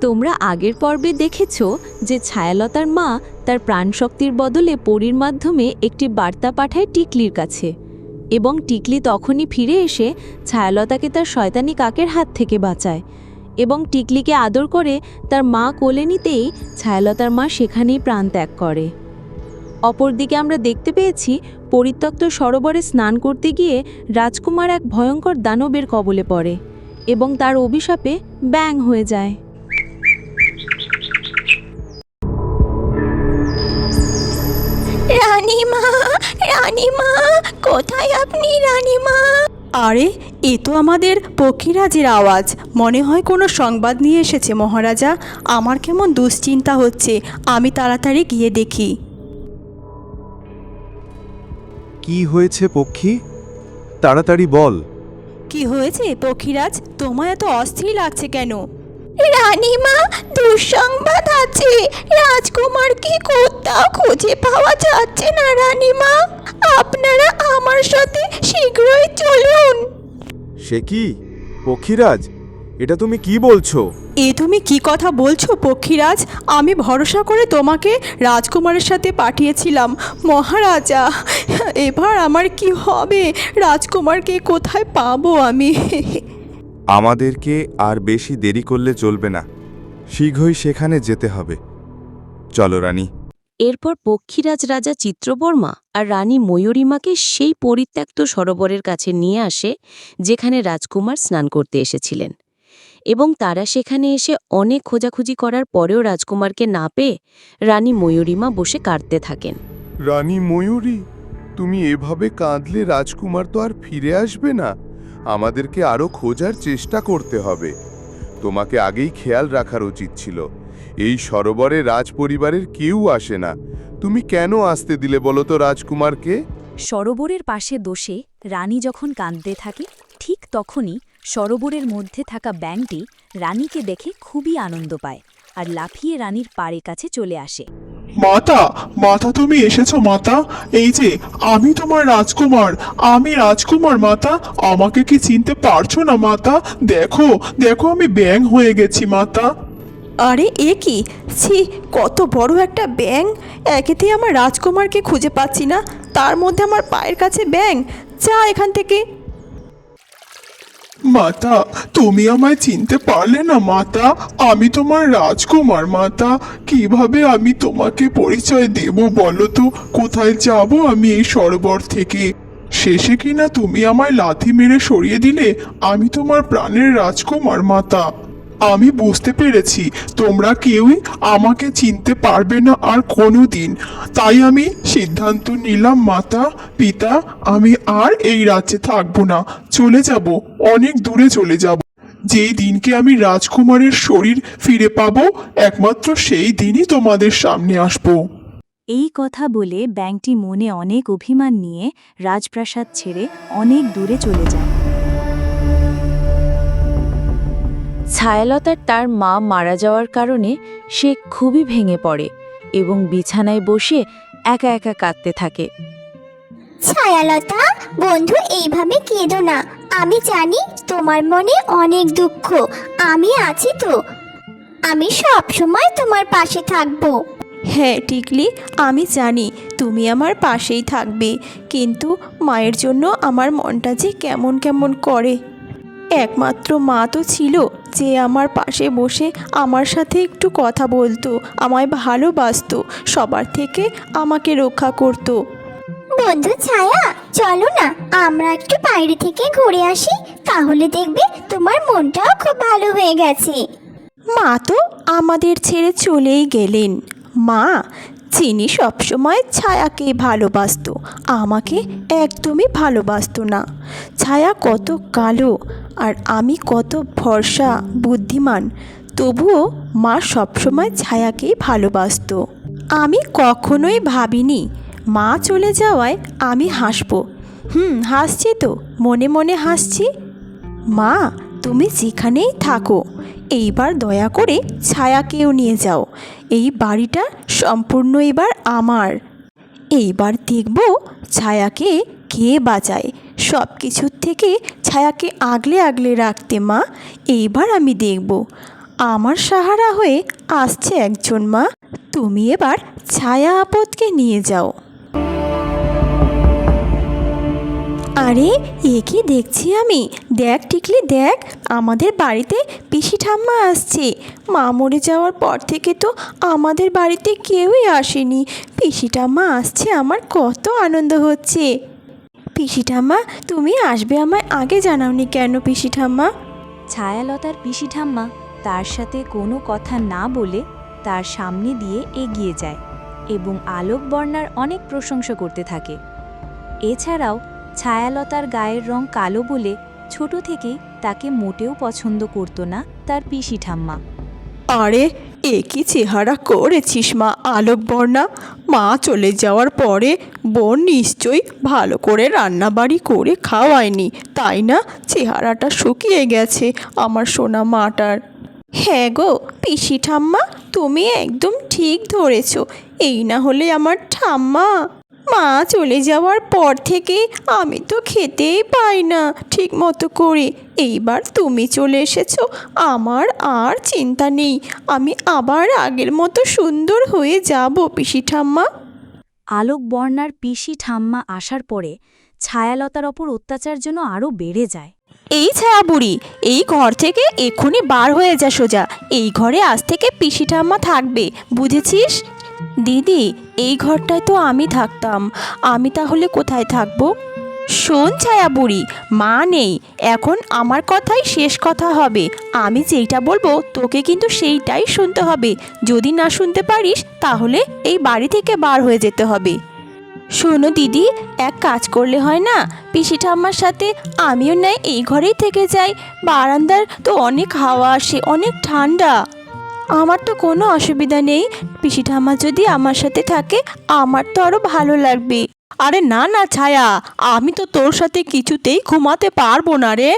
তোমরা আগের পর্বে দেখেছ যে ছায়ালতার মা তার প্রাণশক্তির বদলে পরীর মাধ্যমে একটি বার্তা পাঠায় টিকলির কাছে। এবং টিকলি তখনই ফিরে এসে ছায়ালতাকে তার শয়তানি কাকের হাত থেকে বাঁচায়। এবং টিকলিকে আদর করে তার মা কোলে নিতেই ছায়ালতার মা সেখানেই প্রাণ ত্যাগ করে। অপরদিকে আমরা দেখতে পেয়েছি পরিত্যক্ত সরোবরে স্নান করতে গিয়ে রাজকুমার এক ভয়ঙ্কর দানবের কবলে পড়ে এবং তার অভিশাপে ব্যাং হয়ে যায়। কোথায় আপনি রানীমা? আরে এ তো আমাদের পক্ষীরাজের আওয়াজ। মনে হয় কোনো সংবাদ নিয়ে এসেছে মহারাজা। আমার কেমন দুশ্চিন্তা হচ্ছে। আমি তাড়াতাড়ি গিয়ে দেখি। কি হয়েছে পক্ষী? তাড়াতাড়ি বল। কি হয়েছে পক্ষীরাজ? তোমায় এত অস্থির লাগছে কেন? রানীমা দুঃসংবাদ আছে। রাজকুমারকে কোথাও খুঁজে পাওয়া যাচ্ছে না রানীমা। আপনারা আমার সাথে শীঘ্রই চলুন। সে কি? পক্ষীরাজ এটা তুমি কি বলছো? এ তুমি কি কথা বলছো পক্ষীরাজ? আমি ভরসা করে তোমাকে রাজকুমারের সাথে পাঠিয়েছিলাম মহারাজা। এবার আমার কি হবে? রাজকুমারকে কোথায় পাবো আমি? আমাদেরকে আর বেশি দেরি করলে চলবে না। শীঘ্রই সেখানে যেতে হবে। চলো রানী। এরপর পক্ষীরাজ রাজা চিত্রবর্মা আর রানী ময়ূরিমাকে সেই পরিত্যক্ত সরোবরের কাছে নিয়ে আসে যেখানে রাজকুমার স্নান করতে এসেছিলেন। এবং তারা সেখানে এসে অনেক খোঁজাখুঁজি করার পরেও রাজকুমারকে না পেয়ে রানী ময়ূরিমা বসে কাঁদতে থাকেন। রানী ময়ূরী তুমি এভাবে কাঁদলে রাজকুমার তো আর ফিরে আসবে না। আমাদেরকে আরও খোঁজার চেষ্টা করতে হবে। তোমাকে আগেই খেয়াল রাখার উচিত ছিল। এই সরোবরে রাজপরিবারের কেউ আসে না। তুমি কেন আসতে দিলে বলো তো রাজকুমারকে? সরোবরের পাশে দোষে রানী যখন কাঁদতে থাকে, ঠিক তখনই সরোবরের মধ্যে থাকা ব্যাঙটি রানীকে দেখে খুবই আনন্দ পায় আর লাফিয়ে রানীর পাড়ে কাছে চলে আসে। মাতা মাতা তুমি এসেছ, মাতা। এই যে, আমি তোমার রাজকুমার, আমি রাজকুমার, মাতা। আমাকে কি চিনতে পারছ না, মাতা? দেখো দেখো, আমি ব্যাং হয়ে গেছি, মাতা। আরে, এ কি? ছি, কত বড় একটা ব্যাং একেতেই আমার রাজকুমারকে খুঁজে পাচ্ছি না। তার মধ্যে আমার পায়ের কাছে ব্যাং যা এখান থেকে। মাতা, তুমি আমায় চিনতে পারলে না মাতা। আমি তোমার রাজকুমার, মাতা। কীভাবে আমি তোমাকে পরিচয় দেব বলো তো? কোথায় যাব আমি এই সরোবর থেকে? শেষে কিনা তুমি আমায় লাথি মেরে সরিয়ে দিলে? আমি তোমার প্রাণের রাজকুমার, মাতা। আমি বুঝতে পেরেছি, তোমরা কেউই আমাকে চিনতে পারবে না আর কোনো দিন তাই আমি সিদ্ধান্ত নিলাম, মাতা, পিতা, আমি আর এই রাজ্যে থাকব না। চলে যাব, অনেক দূরে চলে যাব। যেই দিনকে আমি রাজকুমারের শরীর ফিরে পাবো, একমাত্র সেই দিনই তোমাদের সামনে আসব। এই কথা বলে ব্যাঙটি মনে অনেক অভিমান নিয়ে রাজপ্রাসাদ ছেড়ে অনেক দূরে চলে যায়। ছায়ালতার তার মা মারা যাওয়ার কারণে সে খুবই ভেঙে পড়ে এবং বিছানায় বসে একা একা কাঁদতে থাকে। ছায়ালতা বন্ধু এইভাবে কেঁদো না। আমি জানি তোমার মনে অনেক দুঃখ। আমি আছি তো। আমি সব সময় তোমার পাশে থাকব। হ্যাঁ টিকলি আমি জানি তুমি আমার পাশেই থাকবে কিন্তু মায়ের জন্য আমার মনটা যে কেমন কেমন করে। একমাত্র মা তো ছিল যে আমার পাশে বসে আমার সাথে একটু কথা বলতো আমায় ভালোবাসতো সবার থেকে আমাকে রক্ষা করতো। বন্ধু ছায়া চলো না আমরা একটু বাইরে থেকে ঘুরে আসি তাহলে দেখবে তোমার মনটাও খুব ভালো হয়ে গেছে। মা তো আমাদের ছেড়ে চলেই গেলেন। মা চিনি সবসময় ছায়াকে ভালোবাসতো, আমাকে একদমই ভালোবাসতো না। ছায়া কত কালো আর আমি কত ভরসা, বুদ্ধিমান, তবুও মা সবসময় ছায়াকেই ভালোবাসতো। আমি কখনোই ভাবিনি, মা চলে যাওয়ায় আমি হাসবো। হুম, হাসছি তো, মনে মনে হাসছি। মা তুমি যেখানেই থাকো, এইবার দয়া করে ছায়াকেও নিয়ে যাও। এই বাড়িটা সম্পূর্ণ এবার আমার। এইবার দেখব ছায়াকে কে বাঁচায়। সব কিছুর থেকে ছায়াকে আগলে আগলে রাখতে মা, এইবার আমি দেখব। আমার সাহারা হয়ে আসছে একজন মা। তুমি এবার ছায়া আপদকে নিয়ে যাও। আরে, এ কি দেখছি আমি? দেখ টিকলি, দেখ, আমাদের বাড়িতে পিসি ঠাম্মা আসছে। মা মরে যাওয়ার পর থেকে তো আমাদের বাড়িতে কেউই আসেনি। পিসি ঠাম্মা আসছে, আমার কত আনন্দ হচ্ছে। পিসি ঠাম্মা, তুমি আসবে আমায় আগে জানাওনি কেন পিসি ঠাম্মা? ছায়ালতার পিসি ঠাম্মা তার সাথে কোনো কথা না বলে তার সামনে দিয়ে এগিয়ে যায় এবং আলোক বর্ণার অনেক প্রশংসা করতে থাকে। এছাড়াও ছায়ালতার গায়ের রং কালো বলে ছোট থেকেই তাকে মোটেও পছন্দ করত না তার পিসি ঠাম্মা। আরে, এ কি চেহারা করেছিস মা আলোক বর্ণা? মা চলে যাওয়ার পরে বোন নিশ্চয়ই ভালো করে রান্নাবাড়ি করে খাওয়ায়নি, তাই না? চেহারাটা শুকিয়ে গেছে আমার সোনা মাটার। হ্যাঁ গো, পিসি ঠাম্মা, তুমি একদম ঠিক ধরেছ। এই না হলে আমার ঠাম্মা। মা চলে যাওয়ার পর থেকে আমি তো খেতেই পাই না ঠিক মতো করে। এইবার তুমি চলে এসেছ আমার আর চিন্তা নেই। আমি আবার আগের মতো সুন্দর হয়ে যাব পিসি ঠাম্মা। আলোক বর্ণার পিসি ঠাম্মা আসার পরে ছায়ালতার ওপর অত্যাচার যেন আরও বেড়ে যায়। এই ছায়া বুড়ি এই ঘর থেকে এক্ষুনি বার হয়ে যা সোজা। এই ঘরে আজ থেকে পিসি ঠাম্মা থাকবে বুঝেছিস? দিদি, এই ঘরটায় তো আমি থাকতাম। আমি তাহলে কোথায় থাকব? শোন ছায়া বুড়ি মা নেই। এখন আমার কথাই শেষ কথা হবে। আমি যেইটা বলব, তোকে কিন্তু সেইটাই শুনতে হবে। যদি না শুনতে পারিস, তাহলে এই বাড়ি থেকে বার হয়ে যেতে হবে। শোনো দিদি, এক কাজ করলে হয় না? পিসি ঠাম্মার সাথে আমিও নাই এই ঘরেই থেকে যাই। বারান্দার তো অনেক হাওয়া আসে, অনেক ঠান্ডা। আমার তো কোনো অসুবিধা নেই। পিসি ঠাম্মা যদি আমার সাথে থাকে, আমার তো আরও ভালো লাগবে। আরে না না, ছায়া, আমি তো তোর সাথে কিছুতেই ঘুমাতে পারব না রে।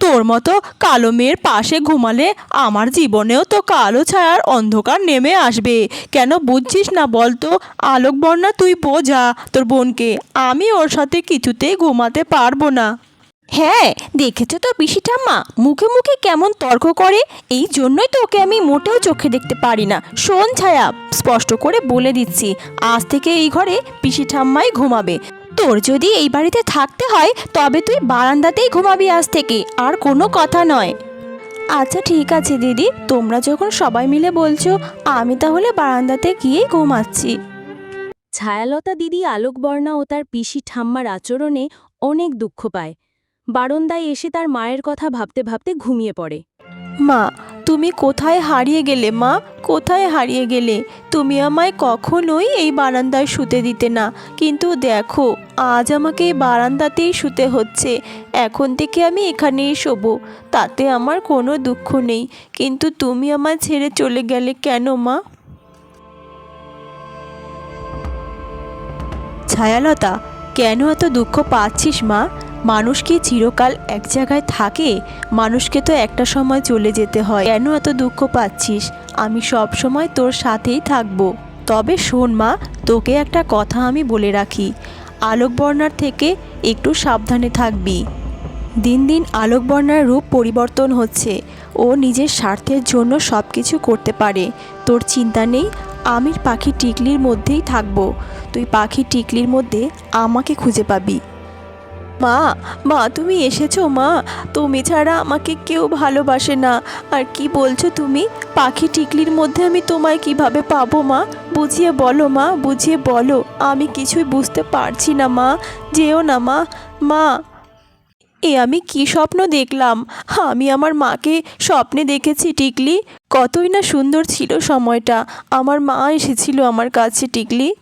তোর মতো কালো মেয়ের পাশে ঘুমালে আমার জীবনেও তো কালো ছায়ার অন্ধকার নেমে আসবে। কেন বুঝছিস না বলতো? আলোক বর্ণা তুই বোঝা, তোর বোনকে আমি ওর সাথে কিছুতেই ঘুমাতে পারব না। হ্যাঁ দেখেছ তো পিসি ঠাম্মা মুখে মুখে কেমন তর্ক করে? এই জন্যই তো ওকে আমি মোটেও চোখে দেখতে পারি না। শোন ছায়া, স্পষ্ট করে বলে দিচ্ছি, আজ থেকে এই ঘরে পিসি ঠাম্মাই ঘুমাবে। তোর যদি এই বাড়িতে থাকতে হয়, তবে তুই বারান্দাতেই ঘুমাবি আজ থেকে, আর কোনো কথা নয়। আচ্ছা ঠিক আছে দিদি, তোমরা যখন সবাই মিলে বলছো, আমি তাহলে বারান্দাতে গিয়েই ঘুমাচ্ছি। ছায়ালতা দিদি আলোকবর্ণা ও তার পিসি ঠাম্মার আচরণে অনেক দুঃখ পায়। বারন্দায় এসে তার মায়ের কথা ভাবতে ভাবতে ঘুমিয়ে পড়ে। মা, তুমি কোথায় হারিয়ে গেলে, মা? কোথায় হারিয়ে গেলে? তুমি আমায় কখনোই এই বারান্দায় শুতে দিতে না। কিন্তু দেখো, আজ আমাকে এই বারান্দাতেই শুতে হচ্ছে। এখন থেকে আমি এখানেই শোবো। তাতে আমার কোনো দুঃখ নেই। কিন্তু তুমি আমায় ছেড়ে চলে গেলে কেন, মা? ছায়ালতা, কেন এত দুঃখ পাচ্ছিস, মা? মানুষ কি চিরকাল এক জায়গায় থাকে, মানুষকে তো একটা সময় চলে যেতে হয়। কেন এত দুঃখ পাচ্ছিস? আমি সব সময় তোর সাথেই থাকব। তবে শোন মা, তোকে একটা কথা আমি বলে রাখি। আলোকবর্ণার থেকে একটু সাবধানে থাকবি। দিন দিন আলোকবর্ণার রূপ পরিবর্তন হচ্ছে। ও নিজের স্বার্থের জন্য সব কিছু করতে পারে। তোর চিন্তা নেই আমি পাখি টিকলির মধ্যেই থাকব। তুই পাখি টিকলির মধ্যে আমাকে খুঁজে পাবি। মা মা, তুমি এসেছ মা। তুমি ছাড়া আমাকে কেউ ভালোবাসে না। আর কি বলছো তুমি? পাখি টিকলির মধ্যে আমি তোমায় কীভাবে পাবো মা? বুঝিয়ে বলো মা, বুঝিয়ে বলো। আমি কিছুই বুঝতে পারছি না মা। যেও না মা। মা, এ আমি কি স্বপ্ন দেখলাম? আমি আমার মাকে স্বপ্নে দেখেছি টিকলি। কতই না সুন্দর ছিল সময়টা। আমার মা এসেছিল আমার কাছে টিকলি।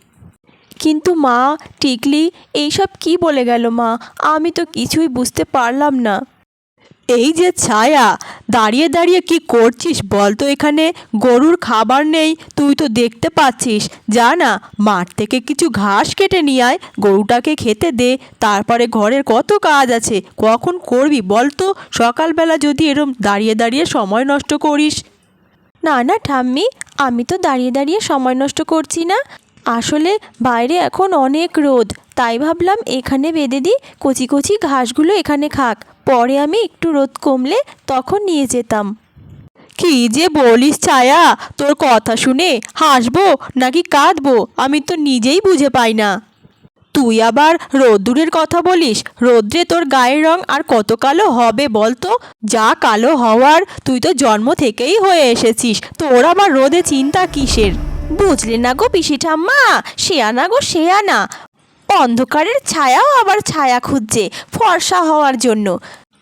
কিন্তু মা টিকলি এইসব কি বলে গেল মা? আমি তো কিছুই বুঝতে পারলাম না। এই যে ছায়া দাঁড়িয়ে দাঁড়িয়ে কি করছিস বল তো এখানে? গরুর খাবার নেই তুই তো দেখতে পাচ্ছিস। যা না মাঠ থেকে কিছু ঘাস কেটে নিয়ে আয় গরুটাকে খেতে দে। তারপরে ঘরের কত কাজ আছে কখন করবি বল তো? সকালবেলা যদি এরম দাঁড়িয়ে দাঁড়িয়ে সময় নষ্ট করিস। না না ঠাম্মি আমি তো দাঁড়িয়ে দাঁড়িয়ে সময় নষ্ট করছি না। আসলে বাইরে এখন অনেক রোদ, তাই ভাবলাম এখানে বেঁধে দিই, কচি কচি ঘাসগুলো এখানে খাক। পরে আমি একটু রোদ কমলে তখন নিয়ে যেতাম। কি যে বলিস ছায়া, তোর কথা শুনে হাসবো নাকি কাঁদবো, আমি তো নিজেই বুঝে পাই না। তুই আবার রোদ্দুরের কথা বলিস, রোদ্রে তোর গায়ের রং আর কত কালো হবে বলতো? যা কালো হওয়ার তুই তো জন্ম থেকেই হয়ে এসেছিস, তোর আবার রোদে চিন্তা কিসের? বুঝলে না গো পিসি ঠাম্মা? শেয়া না গো শেয়া না অন্ধকারের ছায়াও আবার ছায়া খুঁজছে ফর্সা হওয়ার জন্য।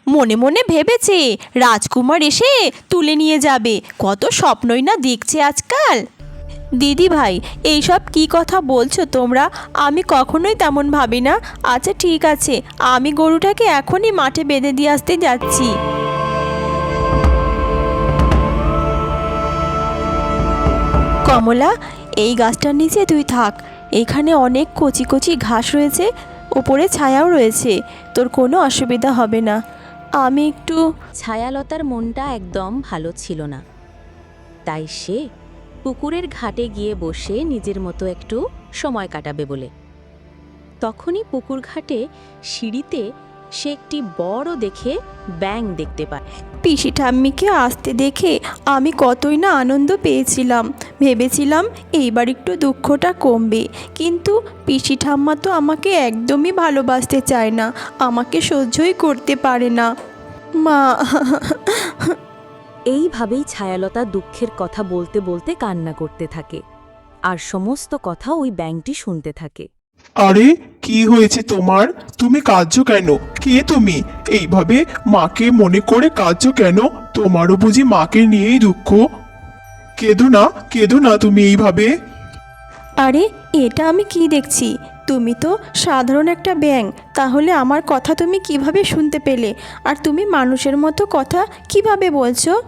মনে মনে ভেবেছে, রাজকুমার এসে তুলে নিয়ে যাবে। কত স্বপ্নই না দেখছে আজকাল। দিদি ভাই, এইসব কি কথা বলছো তোমরা? আমি কখনোই তেমন ভাবি না। আচ্ছা ঠিক আছে, আমি গরুটাকে এখনই মাঠে বেঁধে দিয়ে আসতে যাচ্ছি। কমলা, এই গাছটার নিচে তুই থাক। এখানে অনেক কচি কচি ঘাস রয়েছে, ওপরে ছায়াও রয়েছে। তোর কোনো অসুবিধা হবে না। আমি একটু ছায়ালতার মনটা একদম ভালো ছিল না। তাই সে পুকুরের ঘাটে গিয়ে বসে নিজের মতো একটু সময় কাটাবে বলে। তখনই পুকুর ঘাটে সিঁড়িতে সে একটি বড় দেখে ব্যাং দেখতে পায়। পিসি ঠাম্মিকে আসতে দেখে আমি কতই না আনন্দ পেয়েছিলাম। ভেবেছিলাম এইবার একটু দুঃখটা কমবে। কিন্তু পিসি ঠাম্মা তো আমাকে একদমই ভালোবাসতে চায় না আমাকে সহ্যই করতে পারে না। মা এইভাবেই ছায়ালতা দুঃখের কথা বলতে বলতে কান্না করতে থাকে। আর সমস্ত কথা ওই ব্যাংকটি শুনতে থাকে। আরে কি হয়েছে তোমার? তুমি কাঁদছো কেন? কে তুমি? এইভাবে মাকে মনে করে কাঁদছো কেন? তোমারও বুঝি মাকে নিয়েই দুঃখ। কেঁদো না কেঁদো না তুমি এইভাবে। আরে এটা আমি কি দেখছি? তুমি তো সাধারণ একটা ব্যাং তাহলে আমার কথা তুমি কীভাবে শুনতে পেলে? আর তুমি মানুষের মতো কথা কীভাবে বলছো?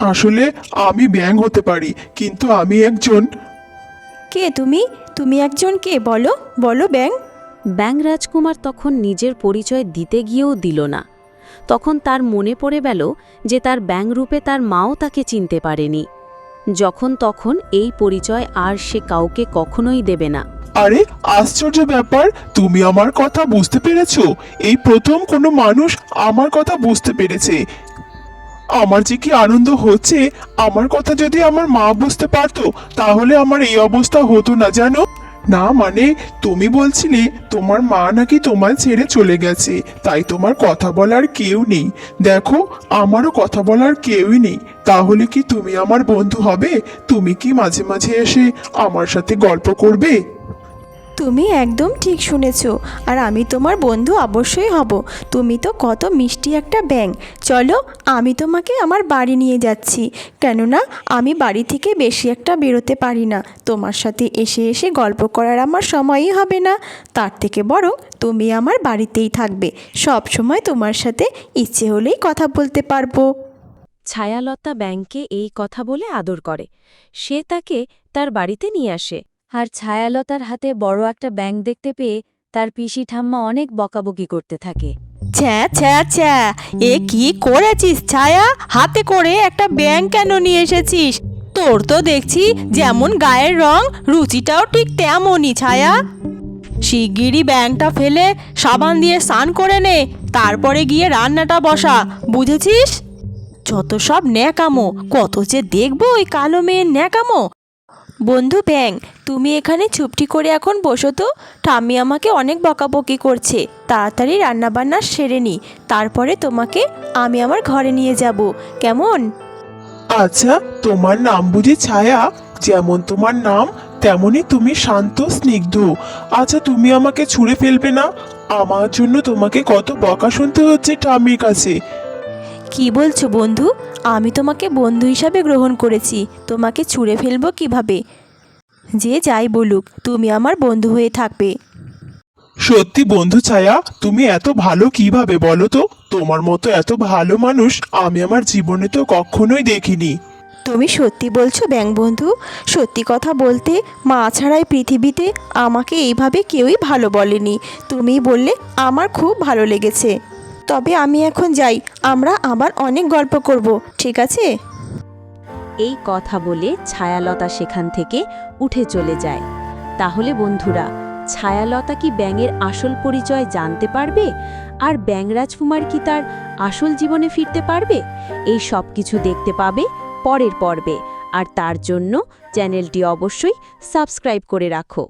আসলে আমি ব্যাং হতে পারি কিন্তু আমি একজন কে তুমি? তুমি একজন কে বলো? বলো ব্যাং। ব্যাং রাজকুমার তখন নিজের পরিচয় দিতে গিয়েও দিল না। তখন তার মনে পড়ে গেল যে তার ব্যাং রূপে তার মাও তাকে চিনতে পারেনি। যখন তখন এই পরিচয় আর সে কাউকে কখনোই দেবে না। আরে আশ্চর্য ব্যাপার তুমি আমার কথা বুঝতে পেরেছ? এই প্রথম কোনো মানুষ আমার কথা বুঝতে পেরেছে। আমার যে কি আনন্দ হচ্ছে, আমার কথা যদি আমার মা বুঝতে পারতো, তাহলে আমার এই অবস্থা হতো না, জানো? না মানে তুমি বলছিলে তোমার মা নাকি তোমায় ছেড়ে চলে গেছে, তাই তোমার কথা বলার কেউ নেই। দেখো, আমারও কথা বলার কেউই নেই। তাহলে কি তুমি আমার বন্ধু হবে? তুমি কি মাঝে মাঝে এসে আমার সাথে গল্প করবে? তুমি একদম ঠিক শুনেছ। আর আমি তোমার বন্ধু অবশ্যই হব। তুমি তো কত মিষ্টি একটা ব্যাং চলো, আমি তোমাকে আমার বাড়ি নিয়ে যাচ্ছি। কেননা, আমি বাড়ি থেকে বেশি একটা বেরোতে পারি না। তোমার সাথে এসে এসে গল্প করার আমার সময়ই হবে না। তার থেকে বরং তুমি আমার বাড়িতেই থাকবে। সব সময় তোমার সাথে ইচ্ছে হলেই কথা বলতে পারব। ছায়ালতা ব্যাংকে এই কথা বলে আদর করে। সে তাকে তার বাড়িতে নিয়ে আসে। আর ছায়ালতার হাতে বড় একটা ব্যাংক দেখতে পেয়ে তার পিসি ঠাম্মা অনেক বকাবকি করতে থাকে। ছ্যা ছ্যা ছ্যা, এ কি করেছিস ছায়া? হাতে করে একটা ব্যাং কেন নিয়ে এসেছিস? তোর তো দেখছি যেমন গায়ের রং, রুচিটাও ঠিক তেমনই ছায়া। শিগগিরই ব্যাংটা ফেলে সাবান দিয়ে স্নান করে নে, তারপরে গিয়ে রান্নাটা বসা, বুঝেছিস? যত সব ন্যাকামো, কত যে দেখব ওই কালো মেয়ের ন্যাকামো। বন্ধু ব্যাং, তুমি এখানে চুপটি করে এখন বসো তো। ঠাম্মি আমাকে অনেক বকাবকি করছে। তাড়াতাড়ি রান্নাবান্না সেরে নি। তারপরে তোমাকে আমি আমার ঘরে নিয়ে যাব। কেমন? আচ্ছা তোমার নাম বুঝি ছায়া? যেমন তোমার নাম, তেমনই তুমি শান্ত, স্নিগ্ধ। আচ্ছা তুমি আমাকে ছুঁড়ে ফেলবে না? আমার জন্য তোমাকে কত বকা শুনতে হচ্ছে ঠাম্মির কাছে। কি বলছো বন্ধু? আমি তোমাকে বন্ধু হিসাবে গ্রহণ করেছি। তোমাকে ছুঁড়ে ফেলব কীভাবে? যে যাই বলুক তুমি আমার বন্ধু হয়ে থাকবে। সত্যি বন্ধু ছায়া তুমি এত ভালো কীভাবে বলো তো? তোমার মতো এত ভালো মানুষ আমি আমার জীবনে তো কখনোই দেখিনি। তুমি সত্যি বলছো ব্যাং বন্ধু? সত্যি কথা বলতে মা ছাড়াই পৃথিবীতে আমাকে এইভাবে কেউই ভালো বলেনি। তুমি বললে আমার খুব ভালো লেগেছে। তবে আমি এখন যাই। আমরা আবার অনেক গল্প করব, ঠিক আছে? এই কথা বলে ছায়ালতা সেখান থেকে উঠে চলে যায়। তাহলে বন্ধুরা, ছায়ালতা কি ব্যাঙের আসল পরিচয় জানতে পারবে? আর ব্যাং রাজকুমার কি তার আসল জীবনে ফিরতে পারবে? এই সব কিছু দেখতে পাবে পরের পর্বে। আর তার জন্য চ্যানেলটি অবশ্যই সাবস্ক্রাইব করে রাখো।